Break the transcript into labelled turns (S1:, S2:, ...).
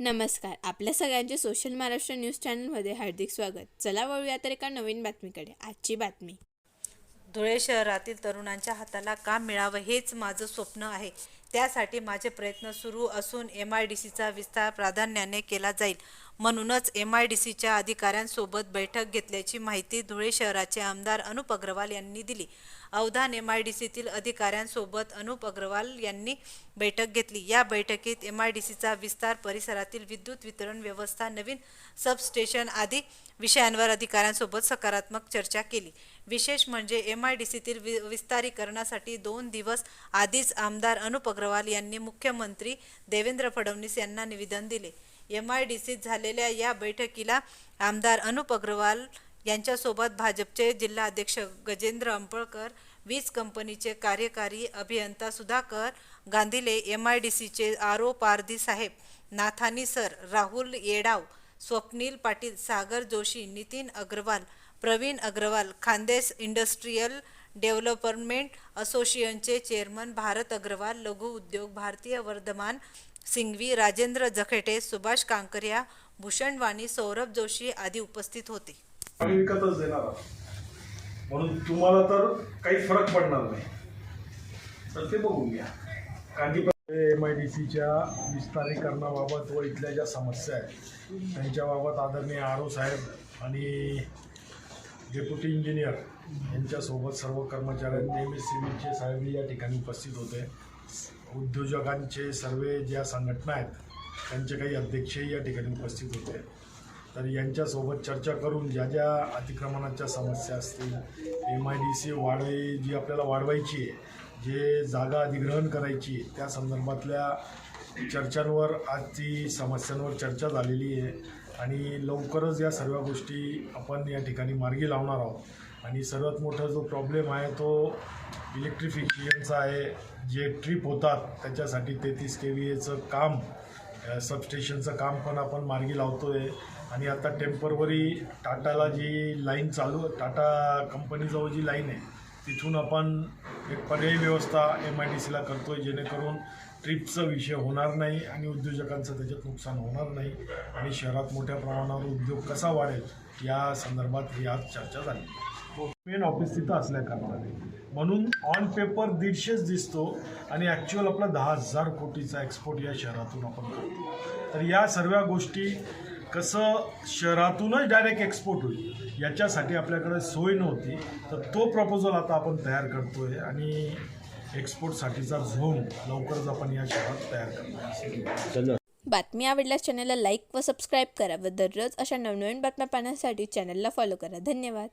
S1: नमस्कार. आपल्या सगळ्यांचे सोशल महाराष्ट्र न्यूज चॅनलमध्ये हार्दिक स्वागत. चला वळूया तर एका नवीन बातमीकडे. आजची बातमी.
S2: धुळे शहरातील तरुणांच्या हाताला काम मिळावं हेच माझं स्वप्न आहे. त्यासाठी माझे प्रयत्न सुरू असून एम आय डी सीचा विस्तार प्राधान्याने केला जाईल. म्हणूनच एम आय डी सीच्या अधिकाऱ्यांसोबत बैठक घेतल्याची माहिती धुळे शहराचे आमदार अनुप अग्रवाल यांनी दिली. अवधान एम आय डी सीतील अधिकाऱ्यांसोबत अनुप अग्रवाल यांनी बैठक घेतली. या बैठकीत एम आय डी सीचा विस्तार परिसरातील विद्युत वितरण व्यवस्था नवीन सबस्टेशन आदी विषयांवर अधिकाऱ्यांसोबत सकारात्मक चर्चा केली. विशेष म्हणजे एम आय डी सीतील वि विस्तारीकरणासाठी दोन दिवस आधीच आमदार अनुप अग्रवाल यांनी मुख्यमंत्री देवेंद्र फडणवीस यांना निवेदन दिले. एम आय डी सीत झालेल्या या बैठकीला आमदार अनुप अग्रवाल यांच्यासोबत भाजपचे जिल्हाध्यक्ष गजेंद्र अंपळकर वीज कंपनीचे कार्यकारी अभियंता Sudhakar Gandhile M I D सीचे आरो पारधी साहेब Nathani sir Rahul Yedav Swapnil Patil Sagar Joshi Nitin Agarwal Pravin Agarwal Khandesh industrial development असोसिएशनचे चेअरमन भारत अग्रवाल लघु उद्योग भारतीय वर्धमान सिंघवी राजेंद्र जखेटे सुभाष कांकरिया भूषण वाणी सौरभ जोशी आदी उपस्थित होते.
S3: आम्ही विकतच देणार आहोत. म्हणून तुम्हाला तर काही फरक पडणार नाही. तर ते बघून घ्या. कांदी एम आय डी सीच्या विस्तारीकरणाबाबत व इथल्या ज्या समस्या आहेत त्यांच्याबाबत आदरणीय ओ साहेब आणि डेप्युटी इंजिनियर यांच्यासोबत सर्व कर्मचाऱ्यांनी एम एस सी बीचे साहेब या ठिकाणी उपस्थित होते. उद्योजकांचे सर्व ज्या संघटना आहेत त्यांचे काही अध्यक्षही या ठिकाणी उपस्थित होते. तर यांच्यासोबत चर्चा करून ज्या ज्या अतिक्रमणाच्या समस्या असतील एम आय डी सी वाढवी जी आपल्याला वाढवायची आहे जे जागा अधिग्रहण करायची आहे त्या संदर्भातल्या चर्चांवर आज ती समस्यांवर चर्चा झालेली आहे. आणि लवकरच या सर्व गोष्टी आपण या ठिकाणी मार्गी लावणार आहोत. आणि सर्वात मोठा जो प्रॉब्लेम आहे तो इलेक्ट्रिफिकेशनचा आहे. जे ट्रिप होतात त्याच्यासाठी तेहतीस के व्ही एचं काम सबस्टेशनचं काम पण आपण मार्गी लावतो आहे आणि आता टेम्परवरी टाटाला जी लाईन चालू टाटा कंपनीजवळ जी लाईन आहे तिथून आपण एक पर्यायी व्यवस्था एम आय डी सीला करतो आहे जेणेकरून ट्रिपचा विषय होणार नाही आणि उद्योजकांचं त्याच्यात नुकसान होणार नाही आणि शहरात मोठ्या प्रमाणावर उद्योग कसा वाढेल या संदर्भात ही आज चर्चा झाली. मेन ऑफिस तिथं असल्या कारणाने म्हणून ऑन पेपर दीडशेच दिसतो आणि ॲक्च्युअल आपला दहा हजार कोटीचा एक्सपोर्ट या शहरातून आपण करतो. तर या सर्व गोष्टी कसं शहरातूनच डायरेक्ट एक्सपोर्ट होईल याच्यासाठी आपल्याकडे सोय नव्हती. तर तो प्रपोजल आता आपण तयार करतो आहे आणि एक्सपोर्टसाठीचा झोन लवकरच आपण या शहरात तयार करणार आहे
S1: बातमी आवडल्यास चॅनलला लाईक व सबस्क्राईब करा व दररोज अशा नवनवीन बातम्या पाहण्यासाठी चॅनलला फॉलो करा. धन्यवाद.